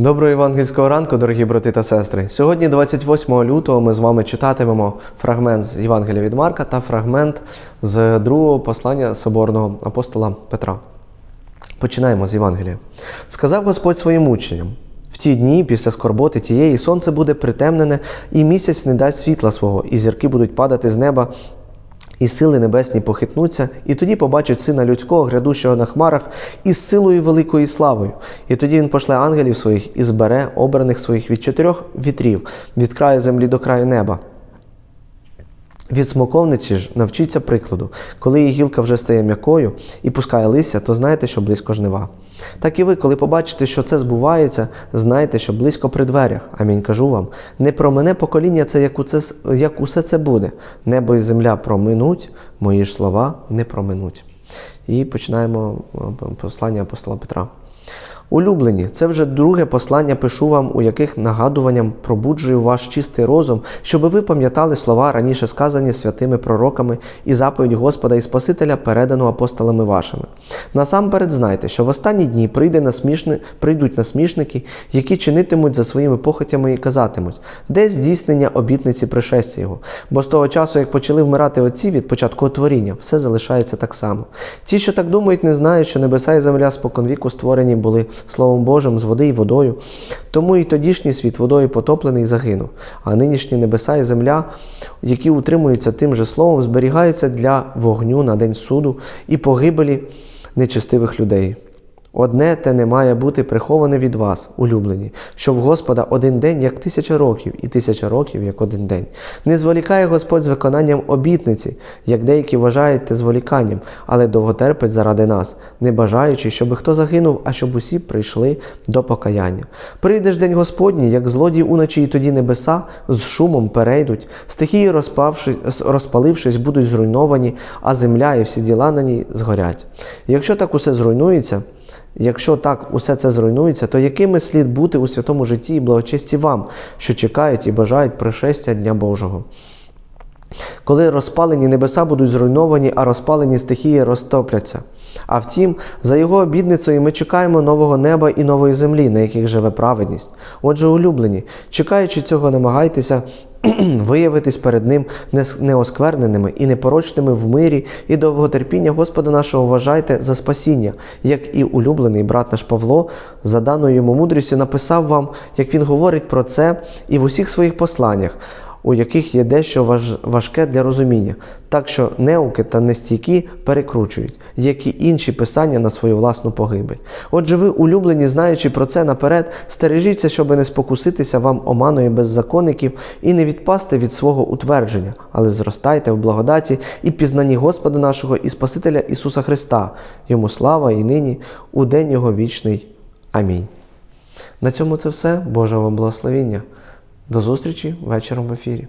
Доброго євангельського ранку, дорогі брати та сестри. Сьогодні, 28 лютого, ми з вами читатимемо фрагмент з Євангелія від Марка та фрагмент з другого послання соборного апостола Петра. Починаємо з Євангелія. Сказав Господь своїм учням: в ті дні, після скорботи тієї, сонце буде притемнене, і місяць не дасть світла свого, і зірки будуть падати з неба, і сили небесні похитнуться, і тоді побачить сина людського, грядущого на хмарах, із силою великою славою. І тоді він пошле ангелів своїх і збере обраних своїх від чотирьох вітрів, від краю землі до краю неба. Від смоковниці ж навчіться прикладу. Коли її гілка вже стає м'якою і пускає листя, то знайте, що близько жнива. Так і ви, коли побачите, що це збувається, знайте, що близько при дверях. Амінь кажу вам. Не про мене покоління це, як, у це, як усе це буде. Небо і земля проминуть, мої ж слова не проминуть. І починаємо е, послання апостола Петра. Улюблені, це вже друге послання пишу вам, у яких нагадуванням пробуджую ваш чистий розум, щоби ви пам'ятали слова раніше сказані святими пророками і заповідь Господа і Спасителя, передану апостолами вашими. Насамперед знайте, що в останні дні прийде насмішни, прийдуть насмішники, які чинитимуть за своїми похотями і казатимуть, де здійснення обітниці пришестя його. Бо з того часу, як почали вмирати отці від початку творіння, все залишається так само. Ті, що так думають, не знають, що небеса і земля споконвіку створені були Словом Божим з води і водою. Тому і тодішній світ водою потоплений загинув, а нинішні небеса і земля, які утримуються тим же словом, зберігаються для вогню на день суду і погибелі нечестивих людей. Одне те не має бути приховане від вас, улюблені, що в Господа один день як тисяча років, і тисяча років як один день. Не зволікає Господь з виконанням обітниці, як деякі вважають зволіканням, але довготерпить заради нас, не бажаючи, щоб хто загинув, а щоб усі прийшли до покаяння. Прийде ж день Господній, як злодій уночі, і тоді небеса з шумом перейдуть, стихії, розпалившись, будуть зруйновані, а земля і всі діла на ній згорять. Якщо так усе зруйнується, Якщо так усе це зруйнується, то якими слід бути у святому житті і благочесті вам, що чекають і бажають пришестя Дня Божого? Коли розпалені небеса будуть зруйновані, а розпалені стихії розтопляться. А втім, за його обідницею ми чекаємо нового неба і нової землі, на яких живе праведність. Отже, улюблені, чекаючи цього, намагайтеся виявитись перед Ним неоскверненими і непорочними в мирі і довготерпіння Господа нашого вважайте за спасіння, як і улюблений брат наш Павло, за даною йому мудрістю, написав вам, як він говорить про це і в усіх своїх посланнях. У яких є дещо важ... важке для розуміння, так що неуки та нестійкі перекручують, як і інші писання на свою власну погибель. Отже, ви, улюблені, знаючи про це наперед, стережіться, щоб не спокуситися вам оманою беззаконників і не відпасти від свого утвердження, але зростайте в благодаті і пізнанні Господа нашого і Спасителя Ісуса Христа, йому слава і нині, у день Його вічний. Амінь. На цьому це все. Божого благословіння. До зустрічі вечором в ефірі.